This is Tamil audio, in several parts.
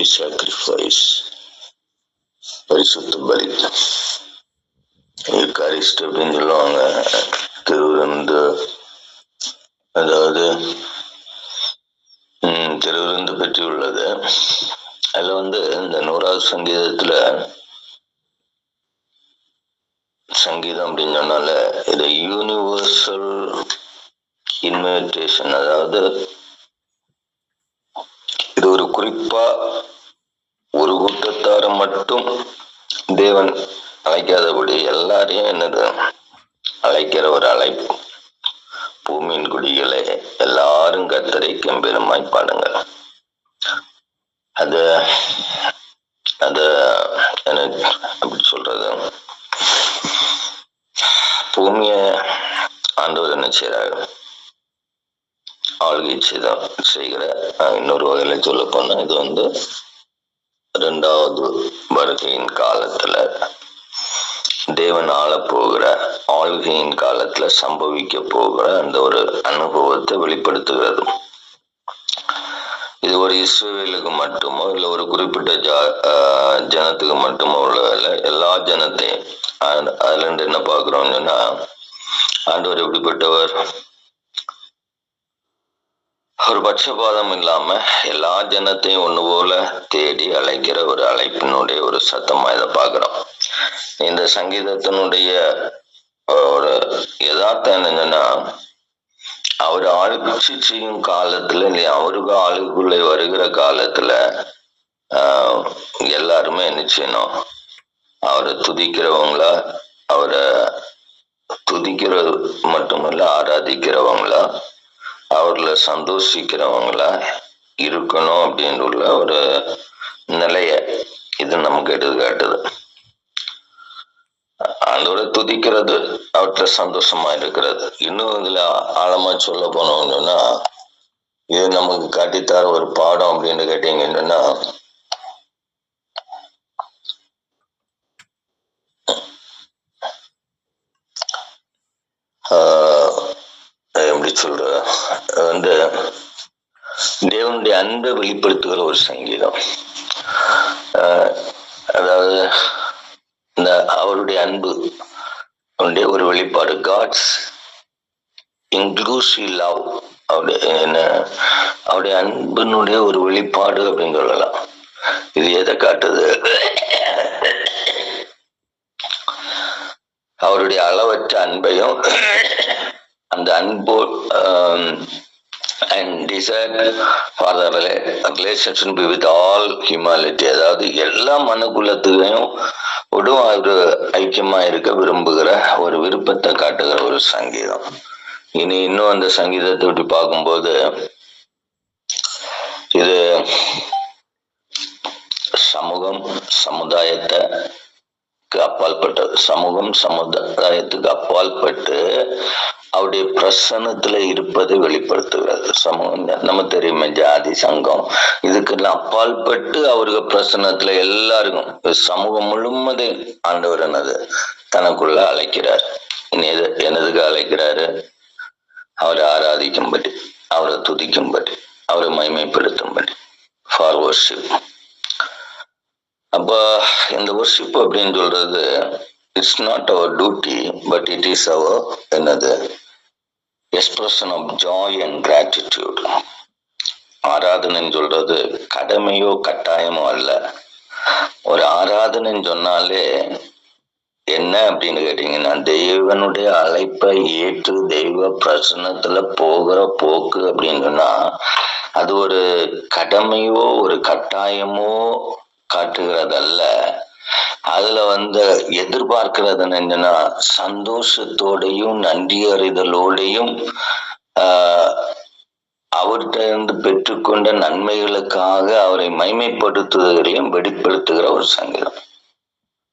ஹோலி சாக்ரிஃபைஸ் பரிசுத்த பலி கரிஸ்ட் அப்படின்னு சொல்லுவாங்க. திருவிருந்து அதாவது திருவிருந்து பற்றி உள்ளது அதுல வந்து இந்த நூறாவது சங்கீதத்துல சங்கீதம் அப்படின்னு சொன்னால இது யூனிவர்சல் இன்விடேஷன் அதாவது ஒரு குறிப்பா ஒரு கூட்டத்தார மட்டும் தேவன் அழைக்காதபடி எல்லாரையும் என்னது? அழைக்கிற ஒரு அழைப்பு. பூமியின் குடிகளை எல்லாரும் கத்தரை கம்பீரமாய் பாடுங்கள். அது அத என்ன அப்படி சொல்றது? பூமிய ஆண்டவர் என்ன செய்யறாரு ஆளுகை தான் செய்கிற அஹ், இன்னொரு வகையில சொல்ல போனா இது வந்து இரண்டாவது வருகையின் காலத்துல தேவன் ஆள போகிற ஆளுகையின் காலத்துல சம்பவிக்க போகிற அந்த ஒரு அனுபவத்தை வெளிப்படுத்துகிறது. இது ஒரு இஸ்ரேலுக்கு மட்டுமோ இல்ல ஒரு குறிப்பிட்ட ஜா ஆஹ் ஜனத்துக்கு மட்டுமோ உள்ள எல்லா ஜனத்தையும் அதுல இருந்து என்ன பாக்குறோம்னு சொன்னா ஆண்டவர் எப்படிப்பட்டவர்? ஒரு பட்சபாதம் இல்லாம எல்லா ஜனத்தையும் ஒண்ணு போல தேடி அழைக்கிற ஒரு அழைப்பினுடைய ஒரு சத்தமா இதை பாக்குறோம் இந்த சங்கீதத்தினுடைய ஒரு யதார்த்தம் என்னன்னா அவர் ஆட்சி செய்யும் காலத்துல இல்லையா அவருக்கு ஆளுக்குள்ளே வருகிற காலத்துல ஆஹ் எல்லாருமே என்ன செய்யணும்? அவரை துதிக்கிறவங்களா அவரை துதிக்கிறது மட்டுமல்ல ஆராதிக்கிறவங்களா அவர்ல சந்தோஷிக்கிறவங்களா இருக்கணும் அப்படின்னு உள்ள ஒரு நிலைய இது நமக்கு எடுத்து காட்டுது துதிக்கிறது அவற்ற சந்தோஷமா இருக்கிறது. இன்னும் இதுல ஆழமா சொல்ல போனோம்னா இது நமக்கு காட்டித்தர ஒரு பாடம் அப்படின்னு கேட்டீங்கன்னா ஆஹ் எப்படி சொல்ற வந்து தேவனுடைய அன்பை வெளிப்படுத்துகிற ஒரு சங்கீதம். அதாவது இந்த அவருடைய அன்பு அவருடைய ஒரு வெளிப்பாடு காட்ஸ் இன்க்ளூசிவ் லவ் அவருடைய என்ன அவருடைய அன்பினுடைய ஒரு வெளிப்பாடு அப்படின்னு சொல்லலாம். இது எதை காட்டுது? அவருடைய அளவற்ற அன்பையும் அந்த அன்போ and desire for the relationship with all humanity அதாவது எல்லா மனுக்குலத்தையும் உடும் ஒரு ஐக்கியமா இருக்க விரும்புகிற ஒரு விருப்பத்தை காட்டுகிற ஒரு சங்கீதம். இனி இன்னும் அந்த சங்கீதத்தை விட்டு பார்க்கும்போது இது சமூகம் சமுதாயத்தை அப்பாற்பட்டது சமூகம் சமுதாயத்துக்கு அப்பாற்பட்டு அவருடைய பிரசன்னத்துல இருப்பதை வெளிப்படுத்துகிறது. சமூகம் நம்ம தெரியுமே ஜாதி சங்கம் இதுக்கெல்லாம் அப்பாற்பட்டு அவருக்கு பிரசன்னத்துல எல்லாருக்கும் சமூகம் முழுமதே ஆண்டவர் என்னது? தனக்குள்ள அழைக்கிறார். இனி எது அழைக்கிறாரு? அவரை ஆராதிக்கும்படி அவரை துதிக்கும்படி அவரை மைமைப்படுத்தும்படி ஃபார் வர்ஷிப் அப்போ இந்த ஒர்ஷிப் அப்படின்னு சொல்றது it's not our duty but it is our என்னது? Expression of joy and gratitude ஆராதனைன்னு சொல்றது கடமையோ கட்டாயமோ அல்ல. ஒரு ஆராதனைன்னு சொன்னாலே என்ன அப்படின்னு கேட்டீங்கன்னா தெய்வனுடைய அழைப்பை ஏற்று தெய்வ பிரசன்னத்துல போகிற போக்கு அப்படின்னு சொன்னா அது ஒரு கடமையோ ஒரு கட்டாயமோ காட்டுகிறதல்ல. அதுல வந்து எதிர்பார்க்கிறது என்னன்னா சந்தோஷத்தோடையும் நன்றி அறிதலோடையும் ஆஹ் அவர்கிட்ட இருந்து பெற்றுக்கொண்ட நன்மைகளுக்காக அவரை மைமைப்படுத்துவதையும் வெளிப்படுத்துகிற ஒரு சங்கீதம்.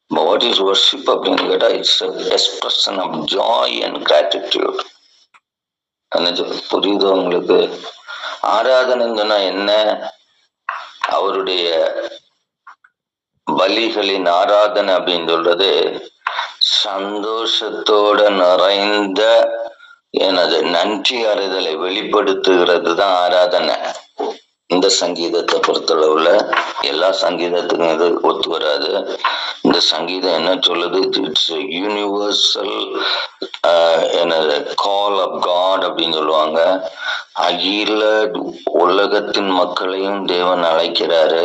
வாட் இஸ் ஒர்ஷிப் அப்படின்னு கேட்டா it's expression of joy and gratitude புரியுது உங்களுக்கு? ஆராதனைன்னு என்ன? அவருடைய பலிகளின் ஆராதனை அப்படின்னு சொல்றது சந்தோஷத்தோட நிறைந்த எனது நன்றி அறிதலை வெளிப்படுத்துகிறது தான் ஆராதனை. இந்த சங்கீதத்தை பொறுத்தளவுல எல்லா சங்கீதத்துக்கும் இது ஒத்து வராது. இந்த சங்கீதம் என்ன சொல்லுது? இட்ஸ் யூனிவர்சல் uh, என்னது கால் ஆஃப் காட் அப்படின்னு சொல்லுவாங்க. அகில உலகத்தின் மக்களையும் தேவன் அழைக்கிறாரு.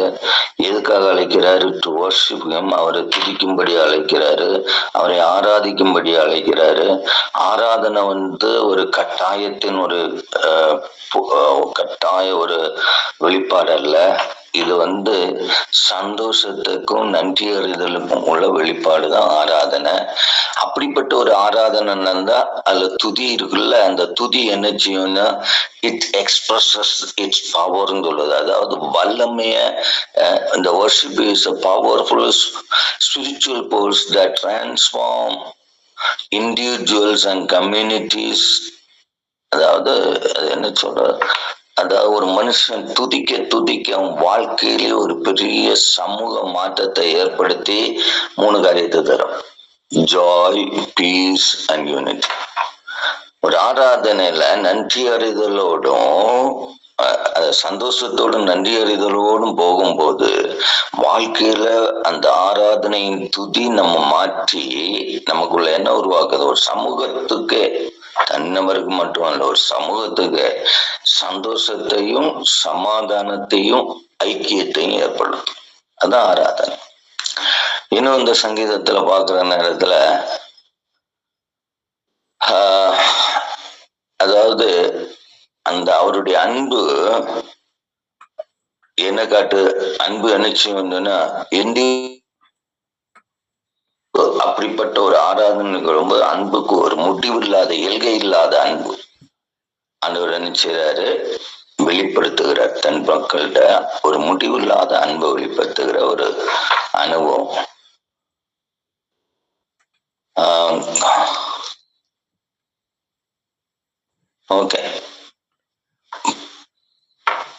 எதுக்காக அழைக்கிறாரு? டு வர்ஷிப் அவரை துதிக்கும்படி அழைக்கிறாரு. அவரை ஆராதிக்கும்படி அழைக்கிறாரு. ஆராதனை வந்து ஒரு கட்டாயத்தின் ஒரு கட்டாய ஒரு வெளிப்பாடு அல்ல இது வந்து சந்தோஷத்துக்கும் நன்றி அறிதலுக்கும் உள்ள வெளிப்பாடு தான் ஆராதனை. அப்படிப்பட்ட ஒரு ஆராதனை இருந்தா அதுல துதி இருக்குல்ல அந்த துதி என்ன செய்யும்னா இட் எக்ஸ்பிரஸஸ் இட்ஸ் பவர்னு சொல்லுது. அதாவது வல்லமைய இந்த worship is a powerful spiritual poles the transform individuals and communities அதாவது அது என்ன சொல்ற அதாவது ஒரு மனுஷன் துதிக்க துதிக்க அவன் வாழ்க்கையிலே ஒரு பெரிய சமூக மாற்றத்தை ஏற்படுத்தி மூணு காரியத்தை தரும். ஜாய் பீஸ் அண்ட் யூனிட் ஒரு ஆராதனையில நன்றி அறிதலோடும் அஹ், சந்தோஷத்தோடும் நன்றி அறிதலோடும் போகும்போது வாழ்க்கையில அந்த ஆராதனையின் துதி நம்ம மாற்றி நமக்குள்ள என்ன உருவாக்குது? ஒரு சமூகத்துக்கு தன்னவருக்கு மட்டுமல்ல ஒரு சமூகத்துக்கு சந்தோஷத்தையும் சமாதானத்தையும் ஐக்கியத்தையும் ஏற்படுத்தும். அதான் ஆராதனை. இன்னும் இந்த சங்கீதத்துல பாக்குற நேரத்துல ஆஹ், அதாவது அந்த அவருடைய அன்பு என்ன காட்டு அன்பு என்ன வந்துன்னா எந்தி அப்படிப்பட்ட ஒரு ஆராதனைக்கு ரொம்ப அன்புக்கு ஒரு முடிவில்லாத இயல்கை இல்லாத அன்பு. ஆண்டவர் என்ன செய்றாரு? வெளிப்படுத்துகிறார். தன் மக்கள்கிட்ட ஒரு முடிவில்லாத அன்பை வெளிப்படுத்துகிற ஒரு அனுபவம். ஓகே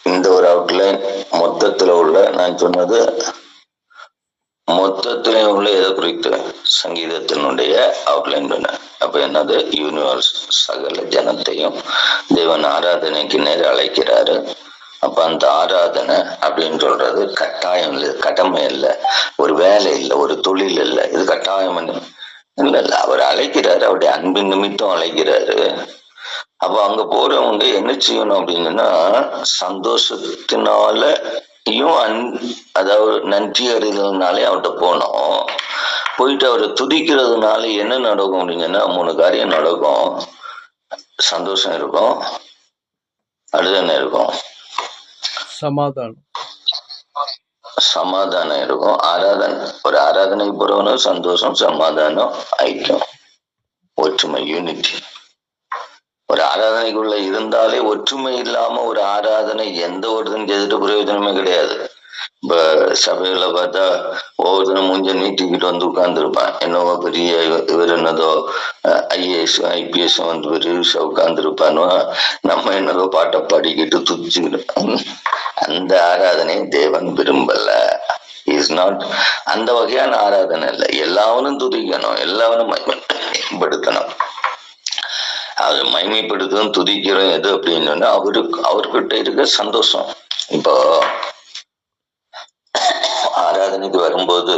இந்த ஒரு அவுட்லைன் மொத்தத்துல உள்ள நான் சொன்னது மொத்தத்திலே உள்ள எதை குறித்து சங்கீதத்தினுடைய அவுட்லைன் பண்ண அப்ப என்னது? யூனிவர்ஸ் சகல ஜனத்தையும் தேவன் ஆராதனைக்கு நேர் அழைக்கிறாரு. அப்ப அந்த ஆராதனை அப்படின்னு சொல்றது கட்டாயம் இல்லை கடமை இல்லை ஒரு வேலை இல்லை ஒரு தொழில் இல்லை. இது கட்டாயம் இல்லை. இல்ல இல்ல. அவர் அழைக்கிறாரு அவருடைய அன்பின் நிமித்தம் அழைக்கிறாரு. அப்ப அங்க போறவங்க என்ன செய்யணும் அப்படின்னா சந்தோஷத்தினால சந்தோஷத்தினாலயும் அன் அதாவது நன்றி அறிதல்னாலே அவர்கிட்ட போனோம். போயிட்டு அவரை துதிக்கிறதுனால என்ன நடக்கும் அப்படிங்கன்னா மூணு காரியம் நடக்கும். சந்தோஷம் இருக்கும். அடுத்து என்ன இருக்கும். சமாதானம். சமாதானம் இருக்கும். ஆராதனை ஒரு ஆராதனைக்கு போறவனும் சந்தோஷம் சமாதானம் ஐக்கியம் ஒற்றுமை யூனிட்டி ஒரு ஆராதனைக்குள்ள இருந்தாலே ஒற்றுமை இல்லாம ஒரு ஆராதனை எந்த ஒருத்தனுக்கு எதிர்த்து பிரயோஜனமே கிடையாது. இப்ப சபையில பார்த்தா ஒவ்வொருத்தரும் மூஞ்ச நீட்டிக்கிட்டு வந்து உட்கார்ந்துருப்பான். என்னவோ பெரிய இவர் என்னதோ ஐஏஎஸ் ஐபிஎஸ் வந்து பெருசா உட்கார்ந்துருப்பானோ நம்ம என்னதோ பாட்டை பாடிக்கிட்டு துதிச்சுக்கிட்டு அந்த ஆராதனை தேவன் விரும்பல. இஸ் நாட் அந்த வகையான ஆராதனை இல்லை. எல்லாவனும் துதிக்கணும் எல்லாவனும் மேம்படுத்தணும் அது மைமைப்படுத்தும் துதிக்கிறோம் எது அப்படின்னு சொன்னா அவருக்கு அவர்கிட்ட இருக்க சந்தோஷம். இப்போ ஆராதனைக்கு வரும்போது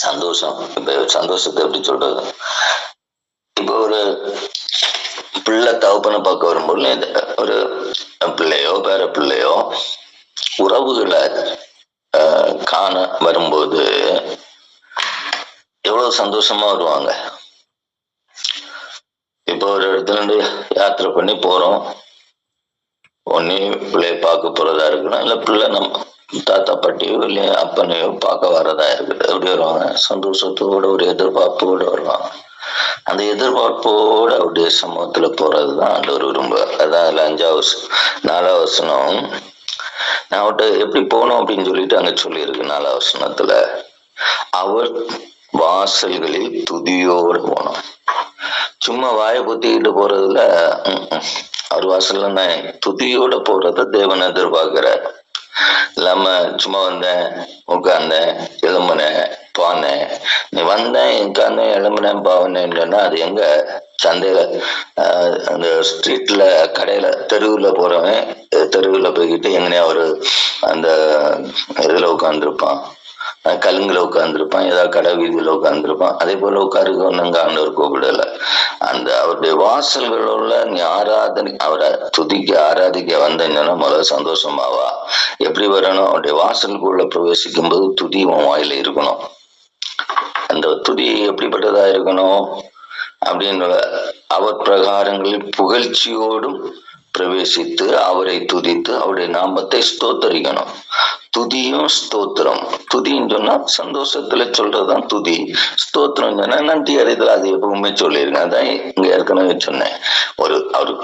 சந்தோஷம். இப்ப சந்தோஷத்தை எப்படி சொல்றது? இப்போ ஒரு பிள்ளை தகப்பனை பார்க்க வரும்போது ஒரு பிள்ளையோ பேர பிள்ளையோ உறவுகளை ஆஹ், காண வரும்போது எவ்வளவு சந்தோஷமா வருவாங்க? இப்போ ஒரு இடத்துல இருந்து யாத்திரை பண்ணி போறோம். ஒன்னே பிள்ளைய பார்க்க போறதா இருக்கணும். இல்ல பிள்ளை நம்ம தாத்தா பாட்டியோ இல்ல அப்பனையோ பார்க்க வர்றதா இருக்குது எப்படி வருவாங்க? சந்தோஷத்தோட ஒரு எதிர்பார்ப்போட வருவாங்க. அந்த எதிர்பார்ப்போட அப்படியே சமூகத்துல போறதுதான் ஆண்டவர் விரும்புவார் அதான் அதுல அஞ்சாவது வசனம். நாலாவது வசனம் நான் அவர்கிட்ட எப்படி போனோம் அப்படின்னு சொல்லிட்டு அங்க சொல்லியிருக்கு நாலாவது வசனத்துல அவர் வாசல்களில் துதியோடு போனோம். சும்மா வாயை குத்திக்கிட்டு போறதுல ம், அவர் வாசல்ல நான் துதியோட போறத தேவன் எதிர்பார்க்கிறார். இல்லாம சும்மா வந்தேன் உட்கார்ந்தேன் எழும்புனேன் போனேன். நீ வந்தேன் உட்கார்ந்தேன் எழும்புனேன் போனேன்னு இல்லைன்னா அது எங்க? சந்தையில ஆஹ், அந்த ஸ்ட்ரீட்ல கடையில தெருவுல போறவன் தெருவுல போய்கிட்டு எங்கனையா ஒரு அந்த இதுல உட்காந்துருப்பான் கலுங்குல உட்காந்துருப்பான் ஏதாவது கடை வீதியில உட்காந்துருப்பான் அதே போல உட்காருக்கணுங்க ஆண்டவர் கூப்பிடல. அந்த அவருடைய வாசல்களுள்ள நீ ஆராதனை அவரை துதிக்க ஆராதிக்க வந்தீங்கன்னா முதல்ல சந்தோஷமாவா? எப்படி வரணும்? அவருடைய வாசலுக்குள்ள பிரவேசிக்கும் போது துதி உன் வாயில இருக்கணும். அந்த துதி எப்படிப்பட்டதா இருக்கணும்? அப்படின்னு அவர் பிரகாரங்களில் புகழ்ச்சியோடும் பிரவேசித்து அவரை துதித்து அவருடைய நாமத்தை ஸ்தோத்தரிக்கணும். துதியும் ஸ்தோத்திரம். துதின்னு சொன்னா சந்தோஷத்துல சொல்றதுதான் துதி. ஸ்தோத்திரம் சொன்னா நன்றி அறிதல் அது எப்பவுமே சொல்லிருங்க. அதான் இங்க ஏற்கனவே சொன்னேன். ஒரு அவரு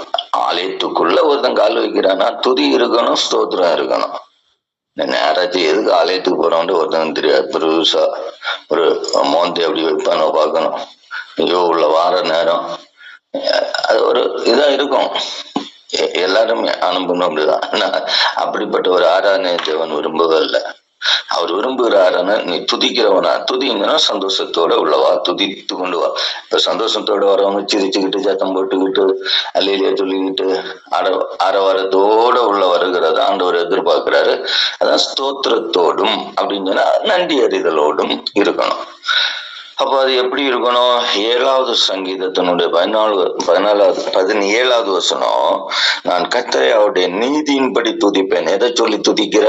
ஆலயத்துக்குள்ள ஒருத்தன் கால் வைக்கிறான்னா துதி இருக்கணும் ஸ்தோத்திரம் இருக்கணும். நேராச்சும் எதுக்கு ஆலயத்துக்கு போறோம்னு ஒருத்தன் தெரியாது. பெருசா ஒரு மோந்தி அப்படி வைப்பானோ பார்க்கணும். ஐயோ உள்ள வார நேரம். அது ஒரு இதா இருக்கும். எல்லாருமே அனுபவம் அப்படிதான். ஆனா, அப்படிப்பட்ட ஒரு ஆராதனை தேவன் விரும்புவதில்லை அவர் விரும்புகிற ஆராதனை நீ துதிக்கிறவனா துதிங்கன்னா சந்தோஷத்தோட உள்ளவா துதித்து கொண்டு வா. இப்ப சந்தோஷத்தோட வரவங்க சிரிச்சுக்கிட்டு சத்தம் போட்டுக்கிட்டு அல்லையிலே துள்ளிக்கிட்டு அற அரவாரத்தோட உள்ள வருகிறத ஆண்டவர் எதிர்பார்க்கிறாரு. அதான் ஸ்தோத்திரத்தோடும் அப்படின்னு சொன்னா நன்றி அறிதலோடும் இருக்கணும். அப்போ அது எப்படி இருக்கணும்? ஏழாவது சங்கீதத்தினுடைய பதினாலு பதினாலாவது பதினேழாவது வசனம் நான் கத்தரை அவருடைய நீதியின்படி துதிப்பேன். எதை சொல்லி துதிக்கிற?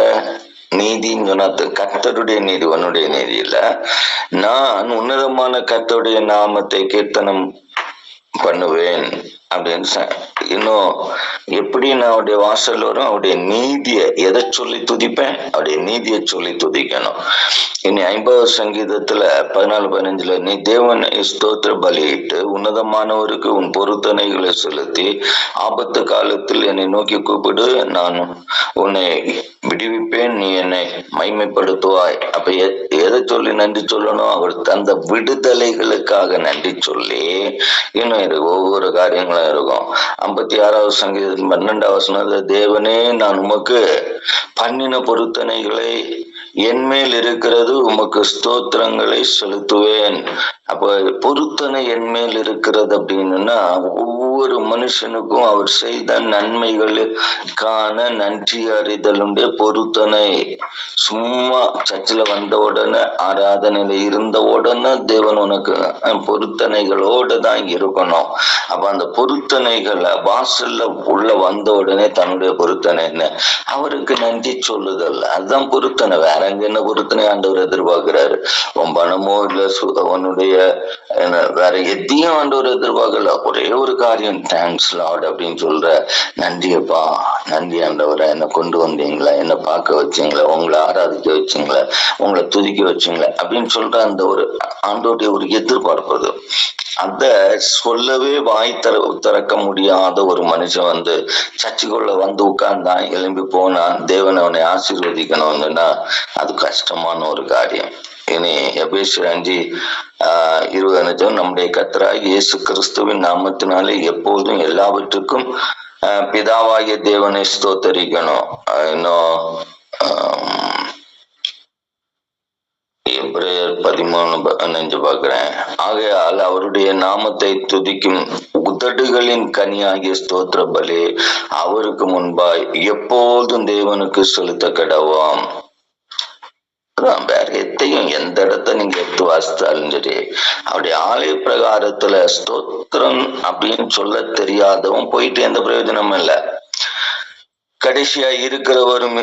நீதின்னு சொன்னா கத்தருடைய நீதி உன்னுடைய நீதி இல்ல. நான் உன்னதமான கத்தருடைய நாமத்தை கீர்த்தனம் பண்ணுவேன். அப்படின்னு இன்னும் எப்படி நான் அவருடைய வாசல் வரும் அவருடைய நீதியை எதை சொல்லி துதிப்பேன்? அவருடைய நீதியை சொல்லி துதிக்கணும். இனி ஐம்பது சங்கீதத்துல பதினாலு பதினஞ்சுல நீ தேவனை ஸ்தோத்திர பலியிட்டு உன்னதமானவருக்கு உன் பொருத்தனைகளை செலுத்தி ஆபத்து காலத்தில் என்னை நோக்கி கூப்பிடு. நான் உன்னை விடுவிப்பேன். நீ என்னை மைமைப்படுத்துவாய் அப்ப எதை சொல்லி நன்றி சொல்லணும்? அவர் தந்த விடுதலைகளுக்காக நன்றி சொல்லி இன்னும் இது ஒவ்வொரு காரியங்களும் இருக்கும். ஐம்பத்தி ஆறாவது சங்கீதத்தின் பன்னெண்டாவது வசனம் தேவனே நான் உமக்கு பண்ணின பொருத்தனைகளை என்மேல் இருக்கிறது உமக்கு ஸ்தோத்திரங்களை செலுத்துவேன். அப்ப பொருத்தனை என்மேல் இருக்கிறது அப்படின்னா ஒவ்வொரு மனுஷனுக்கும் அவர் செய்த நன்மைகளுக்கான நன்றி அறிதலுடைய பொருத்தனை. சும்மா சர்ச்சில் வந்த உடனே ஆராதனையில இருந்த உடனே தேவன் உனக்கு பொருத்தனைகளோடு தான் இருக்கணும். அப்ப அந்த பொருத்தனைகளை வாசல்ல உள்ள வந்த உடனே தன்னுடைய பொருத்தனை என்ன? அவருக்கு நன்றி சொல்லுதல். அதுதான் பொருத்தனை. வேற எங்க என்ன பொருத்தனை ஆண்டவர் எதிர்பார்க்கிறாரு? உன் பணமோ இல்ல உன்னுடைய என்ன, வேற எதையும் ஆண்டவர் எதிர்பார்க்கல. ஒரே ஒரு காரியம் தேங்க்ஸ் லார்ட் அப்படின்னு சொல்ற நன்றியப்பா நன்றி ஆண்டவரை என்னை கொண்டு வந்தீங்களா என்னை பார்க்க வச்சீங்களா உங்களை ஆராதிக்க வச்சீங்களா உங்களை துதிக்க வச்சீங்களா அப்படின்னு சொல்ற அந்த ஒரு ஆண்டோடைய ஒரு எதிர்பார்ப்பது அத சொல்லவே வாய் தர திறக்க முடியாத ஒரு மனுஷன் வந்து சர்ச்சுக்குள்ள வந்து உட்கார்ந்தான் எழும்பி போனான் தேவன் அவனை ஆசீர்வதிக்கணும்னா அது கஷ்டமான ஒரு காரியம். இனி எபேசியர் அஞ்சு ஆஹ் இருபது நிமிஷம் நம்முடைய கத்தராய் இயேசு கிறிஸ்துவின் நாமத்தினாலே எப்போதும் எல்லாவற்றுக்கும் பிதாவாகிய தேவனை ஸ்தோத்தரிக்கணும். இன்னும் எப்ரேயர் பதிமூணு பதினஞ்சு பார்க்கிறேன். ஆகையால் அவருடைய நாமத்தை துதிக்கும் உதடுகளின் கனியாகிய ஸ்தோத்திர பலி அவருக்கு முன்பாய் எப்போதும் தேவனுக்கு செலுத்த கடவாம் வேற எத்தையும் எந்த இடத்த நீங்க எடுத்து வாசித்தாலும் சரி அவருடைய ஆலய பிரகாரத்துல ஸ்தோத்திரம் அப்படின்னு சொல்ல தெரியாதவும் போயிட்டு எந்த பிரயோஜனமும் இல்லை. கடைசியா இருக்கிறவரும்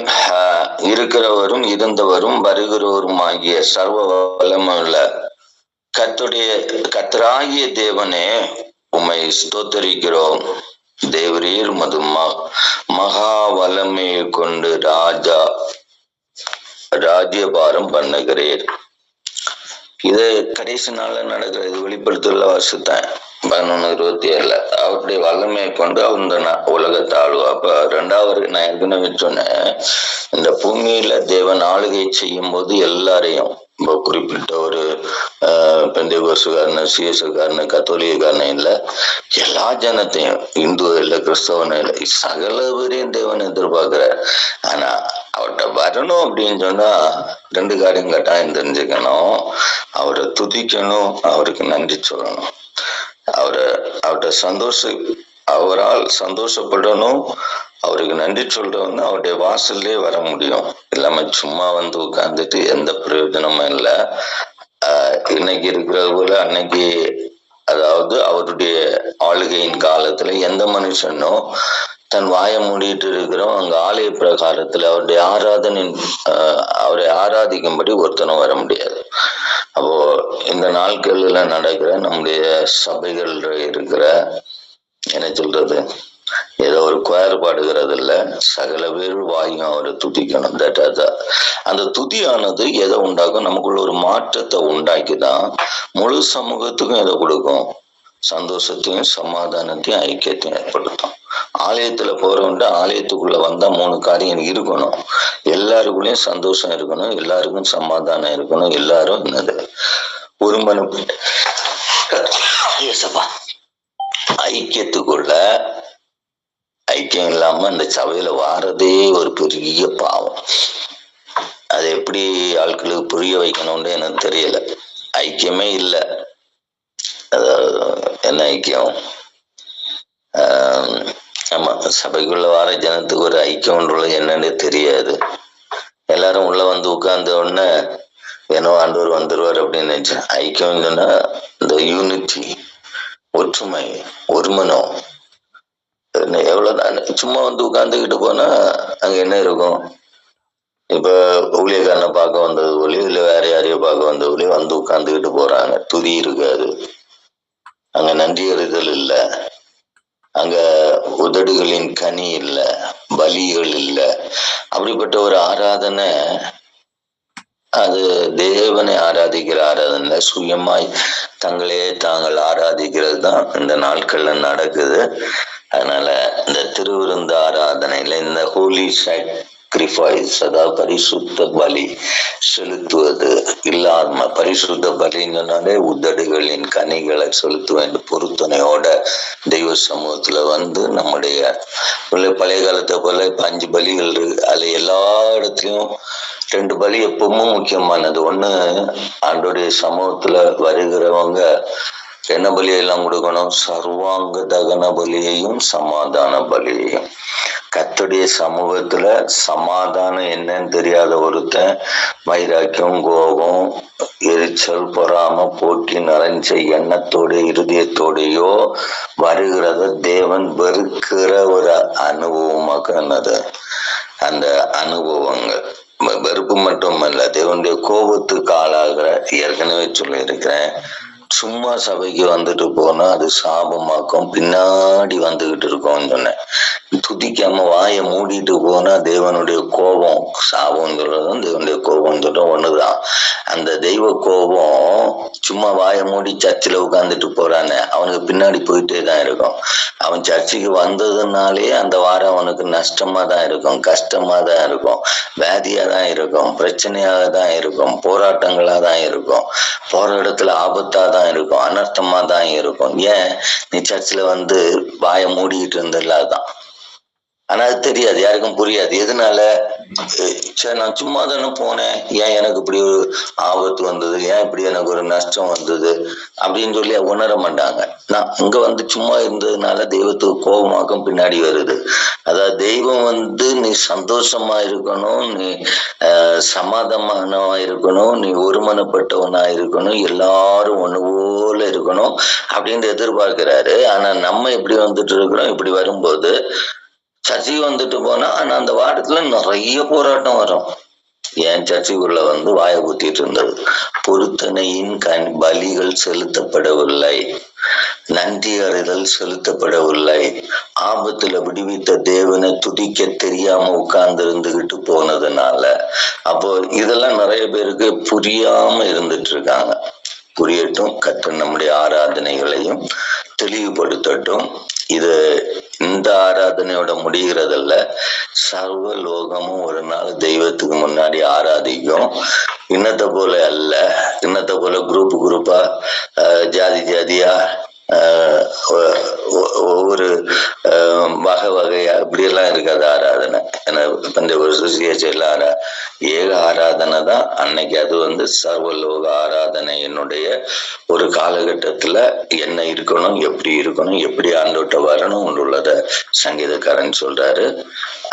இருக்கிறவரும் இருந்தவரும் வருகிறவரும் ஆகிய சர்வ வல்லமுள்ள கத்துடைய கத்தராகிய தேவனே உமை ஸ்தோத்தரிக்கிறோம். தேவரீர் மது மகா வல்லமையை கொண்டு ராஜா ராஜ்யபாரம் பண்ணுகிறேன். இது கடைசி நாள்ல நடக்கிற இது வெளிப்படுத்தல வருஷத்தான் பதினொன்னு இருபத்தி ஏழுல அவருடைய வல்லமையை கொண்டு அவர் இந்த ந- உலகத்தை ஆளுவா. அப்ப ரெண்டாவது நான் ஏற்கனவே சொன்னேன் இந்த பூமியில தேவன் ஆளுகை செய்யும் போது எல்லாரையும் குறிப்பிட்ட ஒரு பெந்தைகோசுகாரன சிஎஸ்காரன கத்தோலிக்காரன இல்லை எல்லா ஜனத்தையும் இந்து இல்லை கிறிஸ்தவன இல்லை சகல பேரையும் தேவன் எதிர்பார்க்கிறார் ஆனா அவர்கிட்ட வரணும் அப்படின்னு சொன்னா ரெண்டு காரியம் கட்டாயம் தெரிஞ்சுக்கணும். அவரை துதிக்கணும் அவருக்கு நன்றி சொல்லணும். அவரை அவர்கிட்ட சந்தோஷ அவரால் சந்தோஷப்படணும். அவருக்கு நன்றி சொல்றவங்க அவருடைய வாசல்லே வர முடியும். இல்லாம சும்மா வந்து உட்கார்ந்துட்டு எந்த பிரயோஜனமும் இல்லை. இன்னைக்கு இருக்கிறது போல அன்னைக்கு அதாவது அவருடைய ஆளுகையின் காலத்துல எந்த மனுஷனும் தன் வாயை மூடிட்டு இருக்கிறோம் அங்க ஆலய பிரகாரத்துல அவருடைய ஆராதனின் அவரை ஆராதிக்கும்படி ஒருத்தனும் வர முடியாது. அப்போ இந்த நாட்கள்ல நடக்கிற நம்முடைய சபைகள்ல இருக்கிற என்ன சொல்றது? ஏதோ ஒரு குயர் பாடுகிறது இல்ல சகல பேர் வாயும் அவரை துதிக்கணும் தட் அந்த துதியானது எதை உண்டாக்கும்? நமக்குள்ள ஒரு மாற்றத்தை உண்டாக்கிதான் முழு சமூகத்துக்கும் எதை கொடுக்கும். சந்தோஷத்தையும் சமாதானத்தையும் ஐக்கியத்தையும் ஏற்படுத்தும். ஆலயத்துல போறவன்ட்டு ஆலயத்துக்குள்ள வந்தா மூணு காரியம் இருக்கணும். எல்லாருக்குள்ளயும் சந்தோஷம் இருக்கணும். எல்லாருக்கும் சமாதானம் இருக்கணும். எல்லாரும் என்னது? ஒருமனு ஏசப்பா ஐக்கியத்துக்குள்ள ஐக்கியம் இல்லாம இந்த சபையில வாரதே ஒரு பெரிய பாவம். அது எப்படி ஆட்களுக்கு புரிய வைக்கணும்னு எனக்கு தெரியல. ஐக்கியமே இல்லை. அதாவது என்ன ஐக்கியம்? ஆமா சபைக்குள்ள வார ஜனத்துக்கு ஒரு ஐக்கியம்ன்றது என்னன்னு தெரியாது. எல்லாரும் உள்ள வந்து உட்கார்ந்த உடனே வேணும் ஆண்டவர் வந்துருவார் அப்படின்னு நினைச்சேன். ஐக்கியம் சொன்னா இந்த யூனிட்டி ஒற்றுமை ஒருமனம். என்ன எவ்வளவுதான் சும்மா வந்து உட்கார்ந்துக்கிட்டு போனா அங்க என்ன இருக்கும்? இப்ப ஊழியக்காரனை பார்க்க வந்தது போலயோ இல்ல வேற யாரையோ பார்க்க வந்தது போலயோ வந்து உட்கார்ந்துக்கிட்டு போறாங்க. துதி இருக்காது. அங்க நன்றி அறிதல் இல்லை. அங்க உதடுகளின் கனி இல்லை. பலிகள் இல்லை. அப்படிப்பட்ட ஒரு ஆராதனை அது தேவனை ஆராதிக்கிற ஆராதனை சுயமாய் தங்களே தாங்கள் ஆராதிக்கிறது தான் இந்த நாட்கள்ல நடக்குது. அதனால இந்த திருவிருந்த ஆராதனையில இந்த ஹோலி சாக்ரிஃபைஸ் அதாவது பரிசுத்த பலி செலுத்துவது இல்லாம பரிசுத்த சொன்னாலே உதடுகளின் கனிகளை செலுத்துவேன் வேண்டும் பொருத்தனையோட தெய்வ சமூகத்துல வந்து நம்முடைய உள்ள பழைய காலத்தை போல இப்ப அஞ்சு பலிகள் இருக்கு. அதுல எல்லா இடத்துலயும் ரெண்டு பலி எப்பவும் முக்கியமானது. ஒண்ணு ஆண்டோடைய சமூகத்துல வருகிறவங்க என்ன பலியெல்லாம் கொடுக்கணும்? சர்வாங்க தகன பலியையும் சமாதான பலியையும். கத்துடைய சமூகத்துல சமாதானம் என்னன்னு தெரியாத ஒருத்தன் வைராக்கியம் கோபம் எரிச்சல் பொறாம போட்டி நிறைஞ்ச எண்ணத்தோட இருதயத்தோடையோ வருகிறத தேவன் வெறுக்கிற ஒரு அனுபவமாக என்னது? அந்த அனுபவங்கள். வெறுப்பு மட்டுமல்ல தேவனுடைய கோபத்துக்கு ஆளாகிற ஏற்கனவே சொல்லியிருக்கிறேன். சும்மா சபைக்கு வந்துட்டு போனா அது சாபமாக்கும். பின்னாடி வந்துகிட்டு இருக்கோம்னு சொன்னேன். துதிக்காம வாயை மூடிட்டு போனா தேவனுடைய கோபம் சாபம் சொல்றதும் தேவனுடைய கோபம் சொல்றதும் ஒண்ணுதான். அந்த தெய்வ கோபம் சும்மா வாயை மூடி சர்ச்சில் உட்காந்துட்டு போறானே அவனுக்கு பின்னாடி போயிட்டே தான் இருக்கும். அவன் சர்ச்சுக்கு வந்ததுனாலே அந்த வாரம் அவனுக்கு நஷ்டமா தான் இருக்கும் கஷ்டமா தான் இருக்கும் வேதியா தான் இருக்கும் பிரச்சனையாக தான் இருக்கும் போராட்டங்களா தான் இருக்கும். போற இடத்துல ஆபத்தா தான் இருக்கும். அனர்த்தமா தான் இருக்கும். ஏன்? நீ சர்ச்சில் வந்து வாயை மூடிக்கிட்டு இருந்ததுல அதுதான் ஆனா அது தெரியாது யாருக்கும் புரியாது. எதனால? அஹ் சரி நான் சும்மா தானே போனேன். ஏன் எனக்கு இப்படி ஒரு ஆபத்து வந்தது? ஏன் இப்படி எனக்கு ஒரு நஷ்டம் வந்தது? அப்படின்னு சொல்லி உணர மாட்டாங்க. நான் இங்க வந்து சும்மா இருந்ததுனால தெய்வத்துக்கு கோபமாக்கம் பின்னாடி வருது. அதாவது தெய்வம் வந்து நீ சந்தோஷமா இருக்கணும் நீ ஆஹ் சமாதானமா இருக்கணும் நீ ஒருமனப்பட்டவனா இருக்கணும் எல்லாரும் ஒண்ணு போல இருக்கணும் அப்படின்னு எதிர்பார்க்கிறாரு. ஆனா நம்ம இப்படி வந்துட்டு இருக்கிறோம் இப்படி வரும்போது சசி வந்துட்டு போனா ஆனா அந்த வாரத்துல நிறைய போராட்டம் வரும். என் சசிக்குள்ள வந்து வாய குத்திட்டு இருந்தது? பொருத்தனையின் கண் பலிகள் செலுத்தப்படவில்லை. நன்றி அறிதல் செலுத்தப்படவில்லை. ஆபத்துல விடுவித்த தேவனை துதிக்க தெரியாம உட்கார்ந்து இருந்துகிட்டு போனதுனால அப்போ இதெல்லாம் நிறைய பேருக்கு புரியாம இருந்துட்டு இருக்காங்க புரியட்டும் கற்று நம்முடைய ஆராதனைகளையும் தெளிவுபடுத்தட்டும். இது இந்த ஆராதனையோட முடிகிறதல்ல. சர்வ லோகமும் ஒரு நாள் தெய்வத்துக்கு முன்னாடி ஆராதிக்கும். இன்னத்தை போல அல்ல. இன்னத்தை போல குரூப் குரூப்பா அஹ், ஜாதி ஜாதியா ஒவ்வொரு வகை வகையா இப்படி எல்லாம் இருக்காது ஆராதனை. ஏன்னா இந்த ஒரு சுசியேச்சையில் ஆரா ஏக ஆராதனை தான். அன்னைக்கு அது வந்து சர்வலோக ஆராதனையினுடைய ஒரு காலகட்டத்தில் என்ன இருக்கணும் எப்படி இருக்கணும் எப்படி ஆண்டோட்ட வரணும் உள்ளத சங்கீதக்காரன் சொல்றாரு.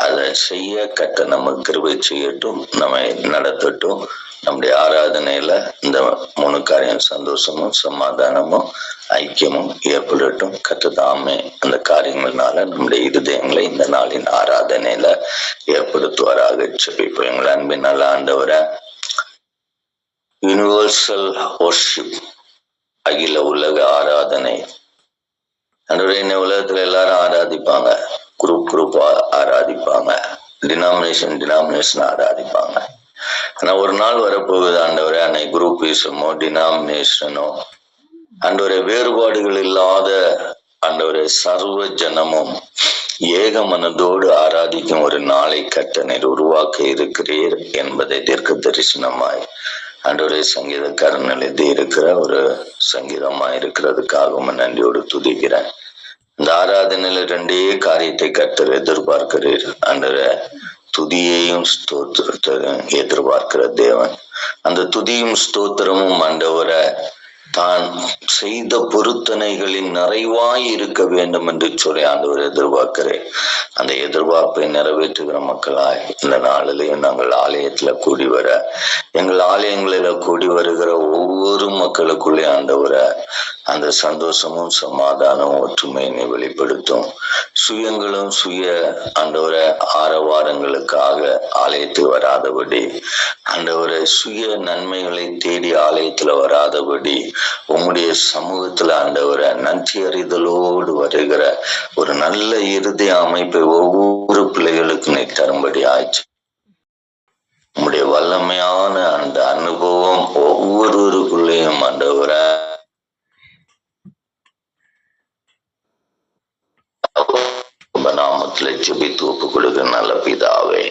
அதை செய்ய கட்ட நம்ம கிருபை செய்யட்டும் நம்ம நடத்தட்டும். நம்முடைய ஆராதனையில இந்த மூணு காரியம் சந்தோஷமும் சமாதானமும் ஐக்கியமும் ஏற்படட்டும். கத்துதாமே அந்த காரியங்கள்னால நம்முடைய இருதயங்களை இந்த நாளின் ஆராதனையில ஏற்படுத்துவாராக. செபிப்போம் எங்களை அன்பின் நல்ல ஆண்டவரை யூனிவர்சல் worship அகில உலக ஆராதனை. அன்றைய இந்த உலகத்துல எல்லாரும் ஆராதிப்பாங்க. குரூப் குரூப் ஆராதிப்பாங்க. டினாமினேஷன் டினாமினேஷன் ஆராதிப்பாங்க. ஆனா ஒரு நாள் வரப்போகுது ஆண்டவரே அன்னை குரூப் குரூப்பிசமோ டினாமினேஷனோ ஆண்டவரே வேறுபாடுகள் இல்லாத ஆண்டவரே சர்வ ஜனமும் ஏக மனதோடு ஆராதிக்கும் ஒரு நாளை கட்டணர் உருவாக்க இருக்கிறீர் என்பதை தீர்க்க தரிசனமாய் ஆண்டவரே சங்கீதக்காரன் எழுதி இருக்கிற ஒரு சங்கீதமா இருக்கிறதுக்காகவும் நன்றியோடு துதிக்கிறேன். இந்த ஆராதனையில ரெண்டே காரியத்தை கர்த்தர் எதிர்பார்க்கிறீர். ஆண்டவரே துதியையும் ஸ்தோத்திரத்தையும் எதிர்பார்க்கிற தேவன். அந்த துதியும் ஸ்தோத்திரமும் ஆண்டவரை தான் செய்த பொருத்தனைகளின் நிறைவாய் இருக்க வேண்டும் என்று சொல்லி ஆண்டவர் எதிர்பார்க்கிறேன். அந்த எதிர்பார்ப்பை நிறைவேற்றுகிற மக்களாய் இந்த நாளிலேயும் நாங்கள் ஆலயத்துல கூடி வர எங்கள் ஆலயங்களில கூடி வருகிற ஒவ்வொரு மக்களுக்குள்ளே ஆண்டவரை அந்த சந்தோஷமும் சமாதானமும் ஒற்றுமையினை வெளிப்படுத்தும். சுயங்களும் சுய ஆண்டவரை ஆரவாரங்களுக்காக ஆலயத்துக்கு வராதபடி ஆண்டவரை சுய நன்மைகளை தேடி ஆலயத்துல வராதபடி உம்முடைய சமூகத்துல ஆண்டவரை நன்றி அறிதலோடு வருகிற ஒரு நல்ல இறுதி அமைப்பை ஒவ்வொரு பிள்ளைகளுக்கும் நீ தரும்படி ஆச்சு உம்முடைய வல்லமையான அந்த அனுபவம் ஒவ்வொருவருக்குள்ளேயும் ஆண்டவரை. நாமத்துல ஜெபித்து ஒப்பு கொடுக்க நல்ல பிதாவே.